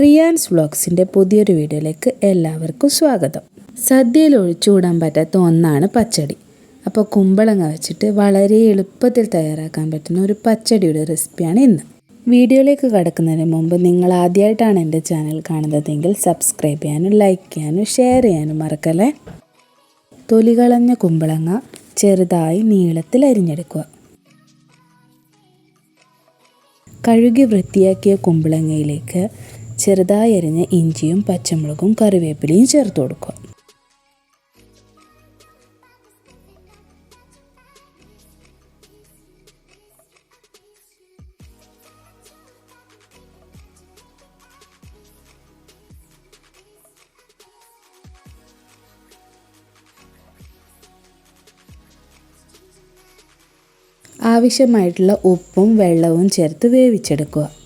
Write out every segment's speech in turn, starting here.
റിയാൻസ് വ്ളോഗ്സിന്റെ പുതിയൊരു വീഡിയോയിലേക്ക് എല്ലാവർക്കും സ്വാഗതം. സദ്യയിൽ ഒഴിച്ചുകൂടാൻ പറ്റാത്ത ഒന്നാണ് പച്ചടി. അപ്പോൾ കുമ്പളങ്ങ വെച്ചിട്ട് വളരെ എളുപ്പത്തിൽ തയ്യാറാക്കാൻ പറ്റുന്ന ഒരു പച്ചടിയുടെ റെസിപ്പിയാണ് ഇന്ന്. വീഡിയോയിലേക്ക് കടക്കുന്നതിന് മുമ്പ് നിങ്ങൾ ആദ്യമായിട്ടാണ് എന്റെ ചാനൽ കാണുന്നതെങ്കിൽ സബ്സ്ക്രൈബ് ചെയ്യാനും ലൈക്ക് ചെയ്യാനും ഷെയർ ചെയ്യാനും മറക്കല്ലേ? തൊലി കളഞ്ഞ കുമ്പളങ്ങ ചെറുതായി നീളത്തിൽ അരിഞ്ഞെടുക്കുക. കഴുകി വൃത്തിയാക്കിയ കുമ്പളങ്ങയിലേക്ക് ചെറുതായി അരിഞ്ഞ ഇഞ്ചിയും പച്ചമുളകും കറിവേപ്പിലയും ചേർത്ത് കൊടുക്കുക. ആവശ്യമായിട്ടുള്ള ഉപ്പും വെള്ളവും ചേർത്ത് വേവിച്ചെടുക്കുക.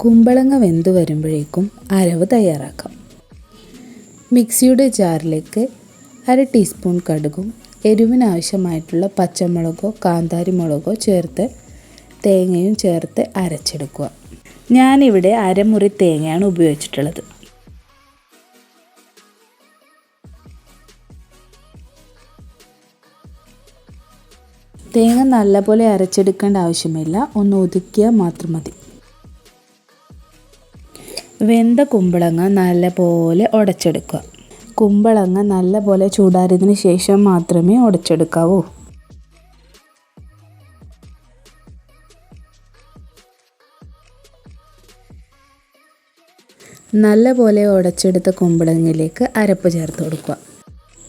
കുമ്പളങ്ങ വെന്ത് വരുമ്പോഴേക്കും അരവ് തയ്യാറാക്കാം. മിക്സിയുടെ ജാറിലേക്ക് അര ടീസ്പൂൺ കടുകും എരിവിനാവശ്യമായിട്ടുള്ള പച്ചമുളകോ കാന്താരി മുളകോ ചേർത്ത് തേങ്ങയും ചേർത്ത് അരച്ചെടുക്കുക. ഞാനിവിടെ അരമുറി തേങ്ങയാണ് ഉപയോഗിച്ചിട്ടുള്ളത്. തേങ്ങ നല്ലപോലെ അരച്ചെടുക്കേണ്ട ആവശ്യമില്ല. ഒന്ന് ഒതുക്കിയാൽ മാത്രം മതി. വെന്ത കുമ്പളങ്ങ നല്ലപോലെ ഉടച്ചെടുക്കുക. കുമ്പളങ്ങ നല്ലപോലെ ചൂടാറിയതിന് ശേഷം മാത്രമേ ഉടച്ചെടുക്കാവൂ. നല്ലപോലെ ഉടച്ചെടുത്ത കുമ്പളങ്ങയിലേക്ക് അരപ്പ് ചേർത്ത് കൊടുക്കുക.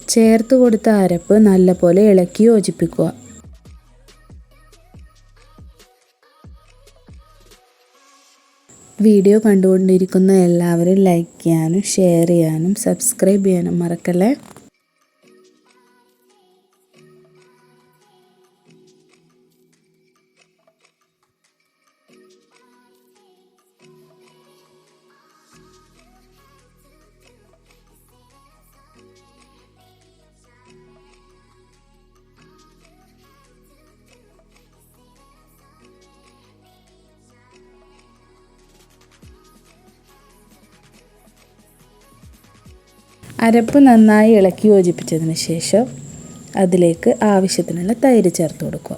ചേർത്ത് കൊടുത്ത അരപ്പ് നല്ലപോലെ ഇളക്കി യോജിപ്പിക്കുക. വീഡിയോ കണ്ടുകൊണ്ടിരിക്കുന്ന എല്ലാവരും ലൈക്ക് ചെയ്യാനും ഷെയർ ചെയ്യാനും സബ്സ്ക്രൈബ് ചെയ്യാനും മറക്കല്ലേ? അരപ്പ് നന്നായി ഇളക്കി യോജിപ്പിച്ചതിന് ശേഷം അതിലേക്ക് ആവശ്യത്തിനുള്ള തൈര് ചേർത്ത് കൊടുക്കുക.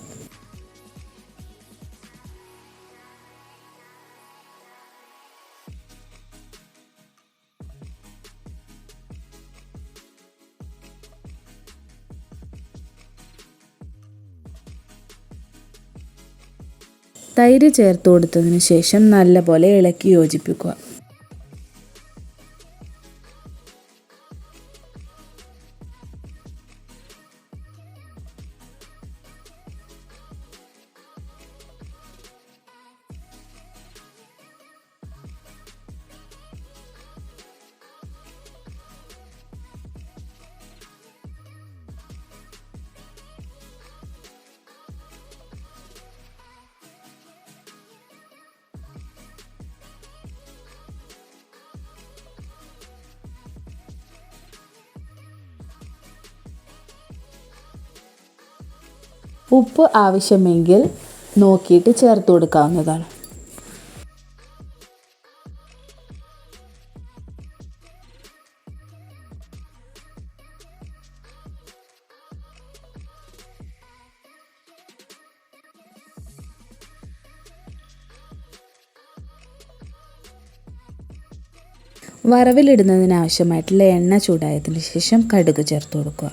തൈര് ചേർത്ത് കൊടുത്തതിന് ശേഷം നല്ലപോലെ ഇളക്കി യോജിപ്പിക്കുക. ഉപ്പ് ആവശ്യമെങ്കിൽ നോക്കിയിട്ട് ചേർത്ത് കൊടുക്കാവുന്നതാണ്. വറവിലിടുന്നതിനാവശ്യമായിട്ടുള്ള എണ്ണ ചൂടായതിനു ശേഷം കടുക് ചേർത്ത് കൊടുക്കുക.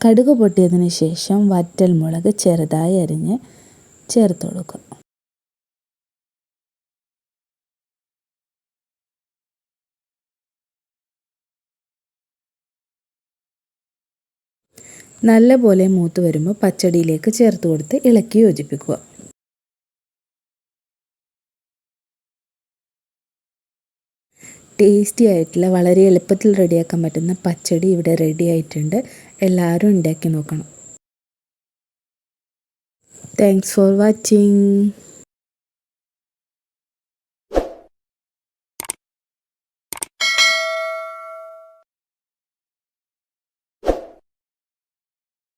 കടുക് പൊട്ടിയതിന് ശേഷം വറ്റൽ മുളക് ചെറുതായി അരിഞ്ഞ് ചേർത്ത് കൊടുക്കുക നല്ലപോലെ മൂത്ത് വരുമ്പോൾ പച്ചടിയിലേക്ക് ചേർത്ത് കൊടുത്ത് ഇളക്കി യോജിപ്പിക്കുക. ടേസ്റ്റി ആയിട്ടുള്ള വളരെ എളുപ്പത്തിൽ റെഡിയാക്കാൻ പറ്റുന്ന പച്ചടി ഇവിടെ റെഡി ആയിട്ടുണ്ട്. എല്ലാവരും ഉണ്ടാക്കി നോക്കണം. Thanks for watching